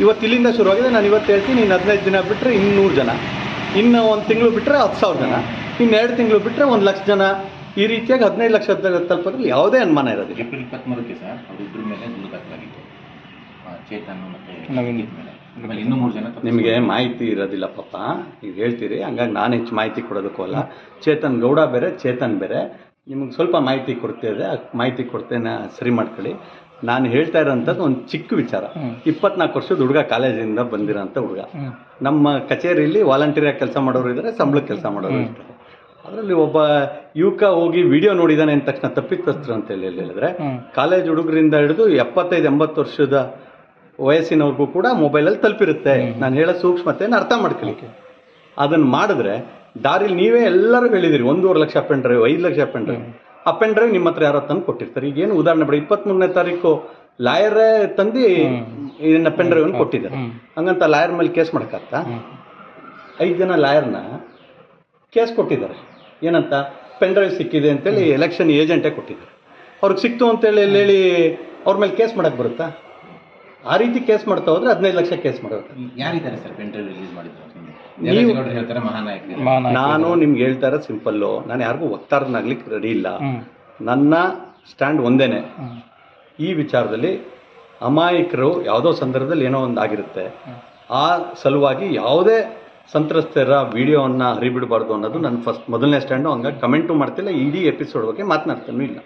ಇವತ್ತು ಇಲ್ಲಿಂದ ಶುರುವಾಗಿದೆ. ನಾನು ಇವತ್ತು ಹೇಳ್ತೀನಿ ಇನ್ನು ಹದಿನೈದು ದಿನ ಬಿಟ್ಟರೆ ಇನ್ನೂರು ಜನ. ಇನ್ನು ಒಂದು ತಿಂಗಳು ಬಿಟ್ಟರೆ ಹತ್ತು ಸಾವಿರ ಜನ. ಇನ್ನು ಎರಡು ತಿಂಗಳು ಬಿಟ್ಟರೆ ಒಂದು ಲಕ್ಷ ಜನ. ಈ ರೀತಿಯಾಗಿ ಹದಿನೈದು ಲಕ್ಷ ತಲುಪೋದ್ರಲ್ಲಿ ಯಾವುದೇ ಅನುಮಾನ ಇರೋದಿಲ್ಲ. ಏಪ್ರಿಲ್ ಇಪ್ಪತ್ತ್ಮೂರಕ್ಕೆ ಸರ್ ಅವರಿಬ್ಬರ ಮೇಲೆ ದೂರು ದಾಖಲಾಗಿತ್ತು ಆ, ಚೇತನ್ ಮತ್ತೆ ನವೀನ್. ರಂಜಿತ್ ಮೇಲೆ. ಇನ್ನೂ ಮೂರು ಜನ ನಿಮಗೆ ಮಾಹಿತಿ ಇರೋದಿಲ್ಲ ಪಾಪ. ಈಗ ಹೇಳ್ತೀರಿ ಹಂಗಾಗಿ ನಾನು ಹೆಚ್ಚು ಮಾಹಿತಿ ಕೊಡೋದಕ್ಕೂ ಅಲ್ಲ. ಚೇತನ್ ಗೌಡ ಬೇರೆ ಚೇತನ್ ಬೇರೆ. ನಿಮಗೆ ಸ್ವಲ್ಪ ಮಾಹಿತಿ ಕೊಡ್ತೇವೆ ಆ ಮಾಹಿತಿ ಕೊಡ್ತೇನೆ ಸರಿ ಮಾಡ್ಕೊಳ್ಳಿ. ನಾನು ಹೇಳ್ತಾ ಇರೋಂಥದ್ದು ಒಂದು ಚಿಕ್ಕ ವಿಚಾರ. ಇಪ್ಪತ್ನಾಲ್ಕು ವರ್ಷದ ಹುಡುಗ ಕಾಲೇಜಿಂದ ಬಂದಿರೋಂಥ ಹುಡುಗ. ನಮ್ಮ ಕಚೇರಿಯಲ್ಲಿ ವಾಲಂಟಿಯರ್ ಕೆಲಸ ಮಾಡೋರು ಇದ್ದಾರೆ ಸಂಬಳಕ್ಕೆ ಕೆಲಸ ಮಾಡೋರು ಇರ್ತಾರೆ. ಅದರಲ್ಲಿ ಒಬ್ಬ ಯುವಕ ಹೋಗಿ ವಿಡಿಯೋ ನೋಡಿದಾನೆ ಅಂದ ತಕ್ಷಣ ತಪ್ಪಿತಸ್ಥರು ಅಂತ ಹೇಳಿ ಹೇಳಿದ್ರೆ ಕಾಲೇಜ್ ಹುಡುಗರಿಂದ ಹಿಡಿದು ಎಪ್ಪತ್ತೈದು ಎಂಬತ್ತು ವರ್ಷದ ವಯಸ್ಸಿನವ್ರಿಗೂ ಕೂಡ ಮೊಬೈಲಲ್ಲಿ ತಲುಪಿರುತ್ತೆ. ನಾನು ಹೇಳೋ ಸೂಕ್ಷ್ಮತೆಯನ್ನು ಅರ್ಥ ಮಾಡ್ಕೊಳ್ಳಿಕ್ಕೆ. ಅದನ್ನು ಮಾಡಿದ್ರೆ ದಾರಿಲಿ ನೀವೇ ಎಲ್ಲರೂ ಹೇಳಿದಿರಿ ಒಂದೂವರೆ ಲಕ್ಷ ಪೆನ್ ಡ್ರೈವ್ ಐದು ಲಕ್ಷ ಪೆನ್ ಡ್ರೈವ್ ಆ ಪೆನ್ ಡ್ರೈವ್ ನಿಮ್ಮ ಹತ್ರ ಯಾರ ತಂದು ಕೊಟ್ಟಿರ್ತಾರೆ? ಈಗೇನು ಉದಾಹರಣೆ ಬಿಡಿ ಇಪ್ಪತ್ತ್ಮೂರನೇ ತಾರೀಕು ಲಾಯರೇ ತಂದು ಇದನ್ನ ಪೆನ್ ಡ್ರೈವ್ ಕೊಟ್ಟಿದ್ದಾರೆ. ಹಂಗಂತ ಲಾಯರ್ ಮೇಲೆ ಕೇಸ್ ಮಾಡೋಕ್ಕಾಗ್ತಾ? ಐದು ಜನ ಲಾಯರ್ನ ಕೇಸ್ ಕೊಟ್ಟಿದ್ದಾರೆ. ಏನಂತ? ಪೆನ್ ಡ್ರೈವ್ ಸಿಕ್ಕಿದೆ ಅಂತೇಳಿ ಎಲೆಕ್ಷನ್ ಏಜೆಂಟೇ ಕೊಟ್ಟಿದ್ದಾರೆ. ಅವ್ರಿಗೆ ಸಿಕ್ತು ಅಂತೇಳಿ ಇಲ್ಲಿ ಹೇಳಿ ಅವ್ರ ಮೇಲೆ ಕೇಸ್ ಮಾಡಕ್ಕೆ ಬರುತ್ತಾ? ಆ ರೀತಿ ಕೇಸ್ ಮಾಡ್ತಾ ಹೋದ್ರೆ ಹದಿನೈದು ಲಕ್ಷ ಕೇಸ್ ಮಾಡೋದು ಯಾರಿದ್ದಾರೆ ಸರ್ ಪೆನ್ ಡ್ರೈವ್ ರಿಲೀಸ್ ಮಾಡಿದ್ರು? ನಾನು ನಿಮ್ಗೆ ಹೇಳ್ತಾ ಇರೋದು ಸಿಂಪಲ್ಲು ನಾನು ಯಾರಿಗೂ ಒತ್ತಾರನಾಗ್ಲಿಕ್ಕೆ ರೆಡಿ ಇಲ್ಲ. ನನ್ನ ಸ್ಟ್ಯಾಂಡ್ ಒಂದೇನೆ. ಈ ವಿಚಾರದಲ್ಲಿ ಅಮಾಯಕರು ಯಾವುದೋ ಸಂದರ್ಭದಲ್ಲಿ ಏನೋ ಒಂದು ಆಗಿರುತ್ತೆ. ಆ ಸಲುವಾಗಿ ಯಾವುದೇ ಸಂತ್ರಸ್ತರ ವಿಡಿಯೋವನ್ನು ಹರಿಬಿಡಬಾರ್ದು ಅನ್ನೋದು ನನ್ನ ಫಸ್ಟ್ ಮೊದಲನೇ ಸ್ಟ್ಯಾಂಡು ಹಂಗಾಗಿ ಕಮೆಂಟು ಮಾಡ್ತಿಲ್ಲ. ಇಡೀ ಎಪಿಸೋಡ್ ಬಗ್ಗೆ ಮಾತನಾಡ್ತಾನೂ ಇಲ್ಲ.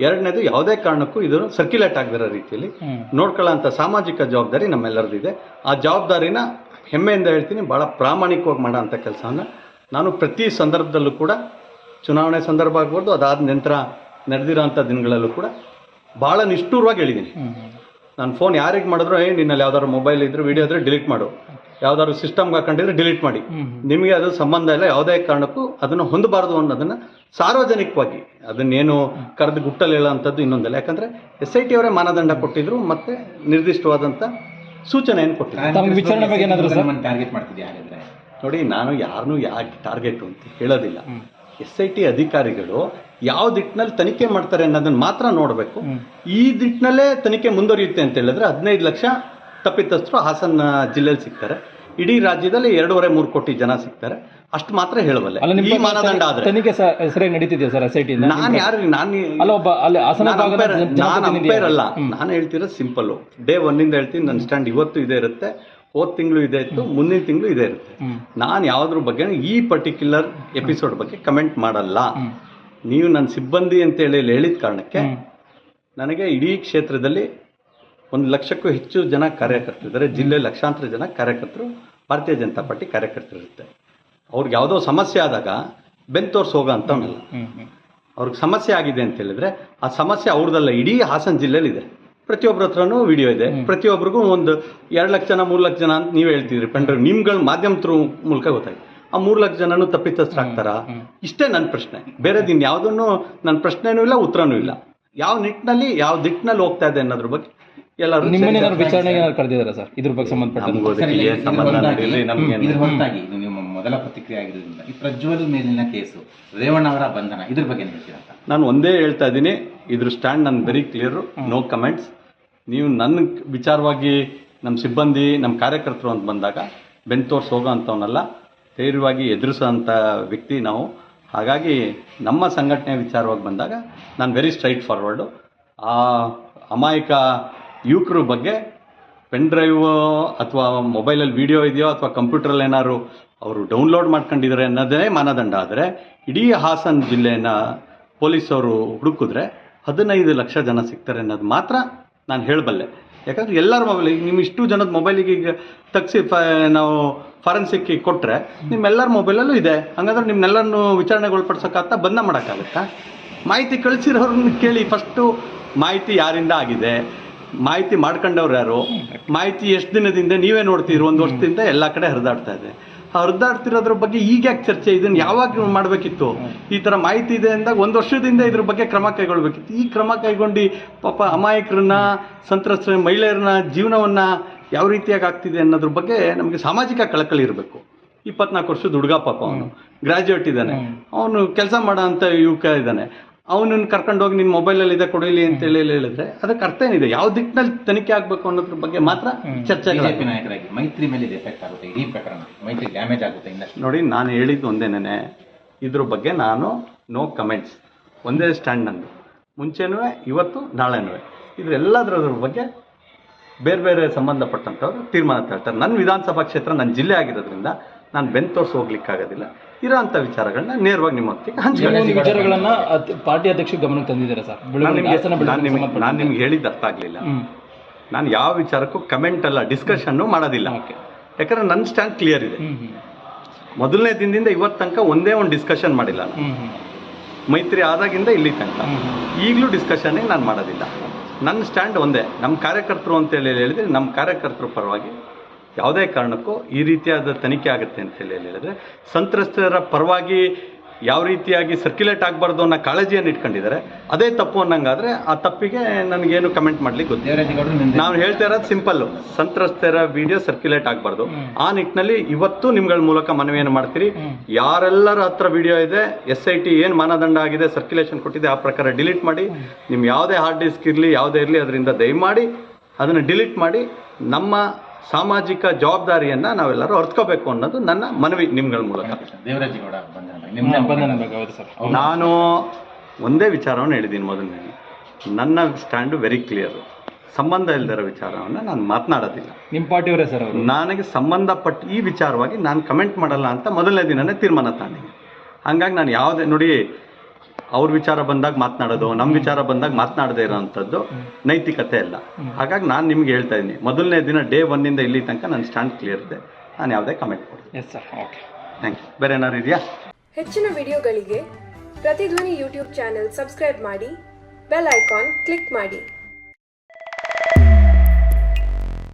ಎರಡನೇದು ಯಾವುದೇ ಕಾರಣಕ್ಕೂ ಇದು ಸರ್ಕ್ಯುಲೇಟ್ ಆಗದಿರೋ ರೀತಿಯಲ್ಲಿ ನೋಡ್ಕೊಳ್ಳೋಂಥ ಸಾಮಾಜಿಕ ಜವಾಬ್ದಾರಿ ನಮ್ಮೆಲ್ಲರದಿದೆ. ಆ ಜವಾಬ್ದಾರಿನ ಹೆಮ್ಮೆಯಿಂದ ಹೇಳ್ತೀನಿ ಭಾಳ ಪ್ರಾಮಾಣಿಕವಾಗಿ ಮಾಡೋ ಅಂಥ ಕೆಲಸವನ್ನು ನಾನು ಪ್ರತಿ ಸಂದರ್ಭದಲ್ಲೂ ಕೂಡ ಚುನಾವಣೆ ಸಂದರ್ಭ ಆಗ್ಬೋದು ಅದಾದ ನಂತರ ನಡೆದಿರೋಂಥ ದಿನಗಳಲ್ಲೂ ಕೂಡ ಭಾಳ ನಿಷ್ಠೂರವಾಗಿ ಹೇಳಿದ್ದೀನಿ. ನಾನು ಫೋನ್ ಯಾರಿಗೆ ಮಾಡಿದ್ರು ಏ ನಿನ್ನಲ್ಲಿ ಯಾವ್ದಾದ್ರು ಮೊಬೈಲ್ ಇದ್ರೆ ವಿಡಿಯೋ ಇದ್ರೆ ಡಿಲೀಟ್ ಮಾಡು. ಯಾವ್ದಾದ್ರು ಸಿಸ್ಟಮ್ಗೆ ಹಾಕೊಂಡಿದ್ರೆ ಡಿಲೀಟ್ ಮಾಡಿ. ನಿಮಗೆ ಅದು ಸಂಬಂಧ ಇಲ್ಲ ಯಾವುದೇ ಕಾರಣಕ್ಕೂ ಅದನ್ನು ಹೊಂದಬಾರದು ಅನ್ನೋದನ್ನು ಸಾರ್ವಜನಿಕವಾಗಿ ಅದನ್ನೇನು ಕರೆದು ಗುಟ್ಟಲ್ಲಿ ಅಂಥದ್ದು ಇನ್ನೊಂದಲ್ಲ. ಯಾಕಂದರೆ ಎಸ್ ಐ ಟಿ ಅವರೇ ಮಾನದಂಡ ಕೊಟ್ಟಿದ್ರು ಮತ್ತು ನಿರ್ದಿಷ್ಟವಾದಂಥ ಸೂಚನೆಯನ್ನು ಕೊಟ್ಟಿದ್ದಾರೆ ವಿಚಾರಣೆ ಬಗ್ಗೆ ಏನಾದ್ರು ಸರ್? ಟಾರ್ಗೆಟ್ ಮಾಡ್ತಿದ್ಯಾ ಯಾರಿದ್ರೆ ನೋಡಿ ನಾನು ಯಾರನ್ನೂ ಯಾಕೆ ಟಾರ್ಗೆಟ್ ಅಂತ ಹೇಳೋದಿಲ್ಲ. ಎಸ್ ಐ ಟಿ ಅಧಿಕಾರಿಗಳು ಯಾವ ದಿಟ್ಟಿನಲ್ಲಿ ತನಿಖೆ ಮಾಡ್ತಾರೆ ಅನ್ನೋದನ್ನ ಮಾತ್ರ ನೋಡಬೇಕು. ಈ ದಿಟ್ಟಿನಲ್ಲೇ ತನಿಖೆ ಮುಂದುವರಿಯುತ್ತೆ ಅಂತ ಹೇಳಿದ್ರೆ ಹದಿನೈದು ಲಕ್ಷ ತಪ್ಪಿತಸ್ಥರು ಹಾಸನ ಜಿಲ್ಲೆಯಲ್ಲಿ ಸಿಗ್ತಾರೆ. ಇಡೀ ರಾಜ್ಯದಲ್ಲಿ ಎರಡೂವರೆ ಮೂರು ಕೋಟಿ ಜನ ಸಿಗ್ತಾರೆ. ಅಷ್ಟು ಮಾತ್ರ ಹೇಳಬಲ್ಲೆ ಈ ಮಾನದಂಡ ಆದ್ರೆ. ತನಿಖೆ ಸರಿ ಸರಿಯಾಗಿ ನಡೀತಿದೆಯಾ ಸರ್ ಎಸ್ ಐ ಟಿ ನಾನು ಯಾರು ನಾನು ಅಲ್ಲ ಒಬ್ಬ ಅಲ್ಲಿ ಹಾಸನ ನಾನು ಅಂಪೈರ್ ಅಲ್ಲ ನಾನು ಹೇಳ್ತಿರೋ ಸಿಂಪಲ್ಲು ಡೇ ಒನ್ನಿಂದ ಹೇಳ್ತೀನಿ ನನ್ನ ಸ್ಟ್ಯಾಂಡ್ ಇವತ್ತು ಇದೇ ಇರುತ್ತೆ. ಹೋದ ತಿಂಗಳು ಇದೆ ಇತ್ತು ಮುಂದಿನ ತಿಂಗಳು ಇದೇ ಇರುತ್ತೆ. ನಾನು ಯಾವುದ್ರ ಬಗ್ಗೆ ಈ ಪರ್ಟಿಕ್ಯುಲರ್ ಎಪಿಸೋಡ್ ಬಗ್ಗೆ ಕಮೆಂಟ್ ಮಾಡಲ್ಲ. ನೀವು ನನ್ನ ಸಿಬ್ಬಂದಿ ಅಂತ ಹೇಳಿ ಹೇಳಿದ ಕಾರಣಕ್ಕೆ ನನಗೆ ಇಡೀ ಕ್ಷೇತ್ರದಲ್ಲಿ ಒಂದು ಲಕ್ಷಕ್ಕೂ ಹೆಚ್ಚು ಜನ ಕಾರ್ಯಕರ್ತರಿದ್ದಾರೆ. ಜಿಲ್ಲೆ ಲಕ್ಷಾಂತರ ಜನ ಕಾರ್ಯಕರ್ತರು ಭಾರತೀಯ ಜನತಾ ಪಾರ್ಟಿ ಕಾರ್ಯಕರ್ತರಿರುತ್ತೆ. ಅವ್ರಿಗೆ ಯಾವುದೋ ಸಮಸ್ಯೆ ಆದಾಗ ಬೆನ್ ತೋರ್ಸೋಗ ಅಂತ ಅಂಥವನಲ್ಲ ಅವ್ರಿಗೆ ಸಮಸ್ಯೆ ಆಗಿದೆ ಅಂತ ಹೇಳಿದ್ರೆ ಆ ಸಮಸ್ಯೆ ಅವ್ರದ್ದಲ್ಲ ಇಡೀ ಹಾಸನ ಜಿಲ್ಲೆಯಲ್ಲಿ ಇದೆ. ಪ್ರತಿಯೊಬ್ಬರ ಹತ್ರನೂ ವಿಡಿಯೋ ಇದೆ. ಪ್ರತಿಯೊಬ್ಬರಿಗೂ ಒಂದು ಎರಡು ಲಕ್ಷ ಜನ ಮೂರು ಲಕ್ಷ ಜನ ಅಂತ ನೀವು ಹೇಳ್ತಿದ್ರಿ. ಪೆಂಡ್ರೈವ್ ನಿಮ್ಗಳ ಮಾಧ್ಯಮ ಥ್ರೂ ಮೂಲಕ ಗೊತ್ತಾಗಿ ಆ ಮೂರು ಲಕ್ಷ ಜನನೂ ತಪ್ಪಿತಸ್ಥರಾಗ್ತಾರ? ಇಷ್ಟೇ ನನ್ನ ಪ್ರಶ್ನೆ. ಬೇರೆ ದಿನ ಯಾವುದನ್ನು ನನ್ನ ಪ್ರಶ್ನೆನೂ ಇಲ್ಲ ಉತ್ತರನೂ ಇಲ್ಲ. ಯಾವ ನಿಟ್ಟಿನಲ್ಲಿ ಯಾವ ದಿಟ್ಟಿನಲ್ಲಿ ಹೋಗ್ತಾ ಇದೆ ಅನ್ನೋದ್ರ ಬಗ್ಗೆ ಎಲ್ಲರೂ ನಿಮ್ಮನ್ನೇನಾದ್ರು ವಿಚಾರಣೆಗೆ ಕರೆದಿದ್ದಾರೆ ಸರ್? ಇದ್ರ ಬಗ್ಗೆ ಸಂಬಂಧಪಟ್ಟ ನಮ್ಗೂ ಮೊದಲ ಪ್ರತಿಕ್ರಿಯೆ ಆಗಿರೋದ್ರಿಂದ ಈ ಪ್ರಜ್ವಲ್ ಮೇಲಿನ ಕೇಸು, ರೇವಣ್ಣ ಅವರ ಬಂಧನ, ಇದ್ರ ಬಗ್ಗೆ ಹೇಳ್ತೀರ ನಾನು ಒಂದೇ ಹೇಳ್ತಾ ಇದ್ದೀನಿ, ಇದ್ರ ಸ್ಟ್ಯಾಂಡ್ ನನ್ನ ವೆರಿ ಕ್ಲಿಯರು ನೋ ಕಮೆಂಟ್ಸ್ ನೀವು ನನ್ನ ವಿಚಾರವಾಗಿ ನಮ್ಮ ಸಿಬ್ಬಂದಿ ನಮ್ಮ ಕಾರ್ಯಕರ್ತರು ಅಂತ ಬಂದಾಗ ಬೆನ್ ತೋರ್ಸಿ ಹೋಗೋ ಅಂಥವನ್ನಲ್ಲ ಧೈರ್ಯವಾಗಿ ಎದುರಿಸೋಂಥ ವ್ಯಕ್ತಿ ನಾವು. ಹಾಗಾಗಿ ನಮ್ಮ ಸಂಘಟನೆ ವಿಚಾರವಾಗಿ ಬಂದಾಗ, ನಾನು ವೆರಿ ಸ್ಟ್ರೈಟ್ ಫಾರ್ವರ್ಡು ಆ ಅಮಾಯಕ ಯುವಕರ ಬಗ್ಗೆ ಪೆನ್ ಡ್ರೈವ್ ಅಥವಾ ಮೊಬೈಲಲ್ಲಿ ವಿಡಿಯೋ ಇದೆಯೋ, ಅಥವಾ ಕಂಪ್ಯೂಟ್ರಲ್ಲಿ ಏನಾದ್ರು ಅವರು ಡೌನ್ಲೋಡ್ ಮಾಡ್ಕೊಂಡಿದ್ದಾರೆ ಅನ್ನೋದೇ ಮಾನದಂಡ. ಆದರೆ ಇಡೀ ಹಾಸನ ಜಿಲ್ಲೆನ ಪೊಲೀಸವರು ಹುಡುಕಿದ್ರೆ ಹದಿನೈದು ಲಕ್ಷ ಜನ ಸಿಗ್ತಾರೆ ಅನ್ನೋದು ಮಾತ್ರ ನಾನು ಹೇಳಬಲ್ಲೆ. ಯಾಕಂದರೆ ಎಲ್ಲರ ಮೊಬೈಲ್, ಈಗ ನಿಮ್ಮ ಇಷ್ಟು ಜನದ ಮೊಬೈಲಿಗೆ ಈಗ ತಗ್ಸಿ ಫ, ನಾವು ಫಾರೆನ್ಸಿಕ್ಕಿಗೆ ಕೊಟ್ಟರೆ ನಿಮ್ಮೆಲ್ಲರ ಮೊಬೈಲಲ್ಲೂ ಇದೆ. ಹಾಗಾದ್ರೆ ನಿಮ್ಮನ್ನೆಲ್ಲರನ್ನು ವಿಚಾರಣೆಗೊಳಪಡಿಸೋಕ್ಕಾಗ್ತಾ ಬಂಧ ಮಾಡೋಕ್ಕಾಗತ್ತಾ? ಮಾಹಿತಿ ಕಳಿಸಿರೋರನ್ನ ಕೇಳಿ ಫಸ್ಟು ಮಾಹಿತಿ ಯಾರಿಂದ ಆಗಿದೆ? ಮಾಹಿತಿ ಮಾಡ್ಕೊಂಡವ್ರು ಯಾರು? ಮಾಹಿತಿ ಎಷ್ಟು ದಿನದಿಂದ ನೀವೇ ನೋಡ್ತೀರಿ? ಒಂದು ವರ್ಷದಿಂದ ಎಲ್ಲ ಕಡೆ ಹರಿದಾಡ್ತಾ ಇದೆ. ಹರಿದಾಡ್ತಿರೋದ್ರ ಬಗ್ಗೆ ಈಗ ಯಾಕೆ ಚರ್ಚೆ? ಇದನ್ನು ಯಾವಾಗ ಮಾಡಬೇಕಿತ್ತು? ಈ ಥರ ಮಾಹಿತಿ ಇದೆ ಅಂದಾಗ ಒಂದು ವರ್ಷದಿಂದ ಇದ್ರ ಬಗ್ಗೆ ಕ್ರಮ ಕೈಗೊಳ್ಬೇಕಿತ್ತು. ಈ ಕ್ರಮ ಕೈಗೊಂಡು ಪಾಪ ಅಮಾಯಕರನ್ನ ಸಂತ್ರಸ್ತ ಮಹಿಳೆಯರನ್ನ ಜೀವನವನ್ನ ಯಾವ ರೀತಿಯಾಗಿ ಆಗ್ತಿದೆ ಅನ್ನೋದ್ರ ಬಗ್ಗೆ ನಮಗೆ ಸಾಮಾಜಿಕ ಕಳಕಳಿ ಇರಬೇಕು. ಇಪ್ಪತ್ನಾಲ್ಕು ವರ್ಷದ ಹುಡುಗ ಪಾಪ ಅವನು. ಗ್ರಾಜ್ಯುಯೇಟ್ ಇದ್ದಾನೆ. ಅವನು ಕೆಲಸ ಮಾಡೋ ಅಂತ ಯುವಕ ಇದ್ದಾನೆ. ಅವನನ್ನು ಕರ್ಕೊಂಡೋಗಿ ನಿನ್ನ ಮೊಬೈಲಲ್ಲಿ ಇದೆ ಕೊಡಿಲಿ ಅಂತ ಹೇಳಿ ಹೇಳಿದ್ರೆ ಅದಕ್ಕೆ ಅರ್ಥ ಏನಿದೆ? ಯಾವ ದಿಕ್ಕಿನಲ್ಲಿ ತನಿಖೆ ಆಗಬೇಕು ಅನ್ನೋದ್ರ ಬಗ್ಗೆ ಮಾತ್ರ ಚರ್ಚೆ ಬಿಜೆಪಿ ನಾಯಕರಾಗಿ ಮೈತ್ರಿ ಮೇಲೆ ಇದು ಎಫೆಕ್ಟ್ ಆಗುತ್ತೆ ಈ ಪ್ರಕರಣ. ಮೈತ್ರಿ ಡ್ಯಾಮೇಜ್ ಆಗುತ್ತೆ ಇನ್ನಷ್ಟು. ನೋಡಿ ನಾನು ಹೇಳಿದ್ದು ಒಂದೇನೇ ಇದ್ರ ಬಗ್ಗೆ ನಾನು ನೋ ಕಮೆಂಟ್ಸ್ ಒಂದೇ ಸ್ಟ್ಯಾಂಡ್ ನಂದು. ಮುಂಚೆನೂ ಇವತ್ತು ನಾಳೆನೂ. ಇದ್ರೆಲ್ಲದ್ರ ಬಗ್ಗೆ ಬೇರೆ ಬೇರೆ ಸಂಬಂಧಪಟ್ಟಂಥವ್ರು ತೀರ್ಮಾನ ತಗೊಳ್ತಾರೆ ನನ್ನ ವಿಧಾನಸಭಾ ಕ್ಷೇತ್ರ ನನ್ನ ಜಿಲ್ಲೆ ಆಗಿರೋದ್ರಿಂದ ನಾನು ಬೆನ್ ತೋರಿಸಿ ಹೋಗ್ಲಿಕ್ಕಾಗೋದಿಲ್ಲ ಇರೋಂಥ ವಿಚಾರಗಳನ್ನ ನೇರವಾಗಿ ನಿಮ್ಮ ಹೊತ್ತಿಗೆ ಹಂಚ್ಕೊಳ್ಳಿ. ವಿಚಾರಗಳನ್ನ ಪಾರ್ಟಿ ಅಧ್ಯಕ್ಷ ಗಮನಕ್ಕೆ ತಂದಿದ್ದಾರೆ ಸರ್. ನಾನು ನಿಮಗೆ ನಾನು ನಿಮ್ಗೆ ಸಂಬಂಧಪಟ್ಟ- ನಾನು ನಿಮ್ಗೆ ಹೇಳಿದ್ದು ಅರ್ಥ ಆಗಲಿಲ್ಲ. ನಾನು ಯಾವ ವಿಚಾರಕ್ಕೂ ಕಮೆಂಟ್ ಅಲ್ಲ ಡಿಸ್ಕಷನ್ನು ಮಾಡೋದಿಲ್ಲ. ಯಾಕಂದ್ರೆ ನನ್ನ ಸ್ಟ್ಯಾಂಡ್ ಕ್ಲಿಯರ್ ಇದೆ. ಮೊದಲನೇ ದಿನದಿಂದ ಇವತ್ತು ತನಕ ಒಂದೇ ಒಂದು ಡಿಸ್ಕಷನ್ ಮಾಡಿಲ್ಲ ಮೈತ್ರಿ ಆದಾಗಿಂದ ಇಲ್ಲಿ ತನಕ. ಈಗಲೂ ಡಿಸ್ಕಷನ್ನೇ ನಾನು ಮಾಡೋದಿಲ್ಲ. ನನ್ನ ಸ್ಟ್ಯಾಂಡ್ ಒಂದೇ. ನಮ್ಮ ಕಾರ್ಯಕರ್ತರು ಅಂತೇಳಿ ಹೇಳಿದರೆ ನಮ್ಮ ಕಾರ್ಯಕರ್ತರ ಪರವಾಗಿ ಯಾವುದೇ ಕಾರಣಕ್ಕೂ ಈ ರೀತಿಯಾದ ತನಿಖೆ ಆಗುತ್ತೆ ಅಂತೇಳಿ ಹೇಳಿದರೆ ಸಂತ್ರಸ್ತರ ಪರವಾಗಿ ಯಾವ ರೀತಿಯಾಗಿ ಸರ್ಕ್ಯುಲೇಟ್ ಆಗಬಾರ್ದು ಅನ್ನೋ ಕಾಳಜಿಯನ್ನು ಇಟ್ಕೊಂಡಿದ್ದಾರೆ. ಅದೇ ತಪ್ಪು ಅನ್ನಂಗಾದರೆ ಆ ತಪ್ಪಿಗೆ ನನಗೇನು ಕಮೆಂಟ್ ಮಾಡ್ಲಿಕ್ಕೆ ಗೊತ್ತಿಲ್ಲ. ನಾವು ಹೇಳ್ತಾ ಇರೋದು ಸಿಂಪಲ್ಲು ಸಂತ್ರಸ್ತರ ವಿಡಿಯೋ ಸರ್ಕ್ಯುಲೇಟ್ ಆಗಬಾರ್ದು. ಆ ನಿಟ್ಟಿನಲ್ಲಿ ಇವತ್ತು ನಿಮ್ಗಳ ಮೂಲಕ ಮನವಿಯನ್ನು ಮಾಡ್ತೀರಿ. ಯಾರೆಲ್ಲರ ಹತ್ರ ವಿಡಿಯೋ ಇದೆ ಎಸ್ ಐ ಟಿ ಏನು ಮಾನದಂಡ ಆಗಿದೆ ಸರ್ಕ್ಯುಲೇಷನ್ ಕೊಟ್ಟಿದೆ ಆ ಪ್ರಕಾರ ಡಿಲೀಟ್ ಮಾಡಿ. ನಿಮ್ಮ ಯಾವುದೇ ಹಾರ್ಡ್ ಡಿಸ್ಕ್ ಇರಲಿ ಯಾವುದೇ ಇರಲಿ ಅದರಿಂದ ದಯಮಾಡಿ ಅದನ್ನು ಡಿಲೀಟ್ ಮಾಡಿ ನಮ್ಮ ಸಾಮಾಜಿಕ ಜವಾಬ್ದಾರಿಯನ್ನು ನಾವೆಲ್ಲರೂ ಅರ್ತ್ಕೋಬೇಕು ಅನ್ನೋದು ನನ್ನ ಮನವಿ ನಿಮ್ಗಳ ಮೂಲಕ. ದೇವರಾಜೇಗೌಡ ಸರ್. ನಾನು ಒಂದೇ ವಿಚಾರವನ್ನು ಹೇಳಿದ್ದೀನಿ ಮೊದಲನೇ. ನನ್ನ ಸ್ಟ್ಯಾಂಡು ವೆರಿ ಕ್ಲಿಯರ್ ಸಂಬಂಧ ಇಲ್ಲದಿರೋ ವಿಚಾರವನ್ನು ನಾನು ಮಾತನಾಡೋದಿಲ್ಲ. ನಿಮ್ಮ ಪಾರ್ಟಿಯವರೇ ಸರ್ ನನಗೆ ಸಂಬಂಧಪಟ್ಟ ಈ ವಿಚಾರವಾಗಿ ನಾನು ಕಮೆಂಟ್ ಮಾಡಲ್ಲ ಅಂತ ಮೊದಲನೇ ದಿನನೇ ತೀರ್ಮಾನ ತಾನೆ ಹಂಗಾಗಿ ನಾನು ಯಾವುದೇ ನೋಡಿ ಅವ್ರ ವಿಚಾರ ಬಂದಾಗ ಮಾತನಾಡೋದು ನಮ್ಮ ವಿಚಾರ ಬಂದಾಗ ಮಾತನಾಡದೇ ಇರೋವಂಥದ್ದು ನೈತಿಕತೆ ಅಲ್ಲ ಹಾಗಾಗಿ ನಾನು ನಿಮ್ಗೆ ಹೇಳ್ತಾ ಇದ್ದೀನಿ ಮೊದಲನೇ ದಿನ ಡೇ ಒನ್ನಿಂದ ಇಲ್ಲಿ ತನಕ ನನ್ನ ಸ್ಟ್ಯಾಂಡ್ ಕ್ಲಿಯರ್ ಇದೆ. ನಾನು ಯಾವುದೇ ಕಮೆಂಟ್ ಕೊಡ್ತೀನಿ yes sir okay thank you ಬೇರೆ ಏನಾದ್ರು ಇದೆಯಾ? ಹೆಚ್ಚಿನ ವಿಡಿಯೋಗಳಿಗೆ ಪ್ರತಿಧ್ವನಿ ಯೂಟ್ಯೂಬ್ ಚಾನೆಲ್ ಸಬ್ಸ್ಕ್ರೈಬ್ ಮಾಡಿ ಬೆಲ್ ಐಕಾನ್ ಕ್ಲಿಕ್ ಮಾಡಿ.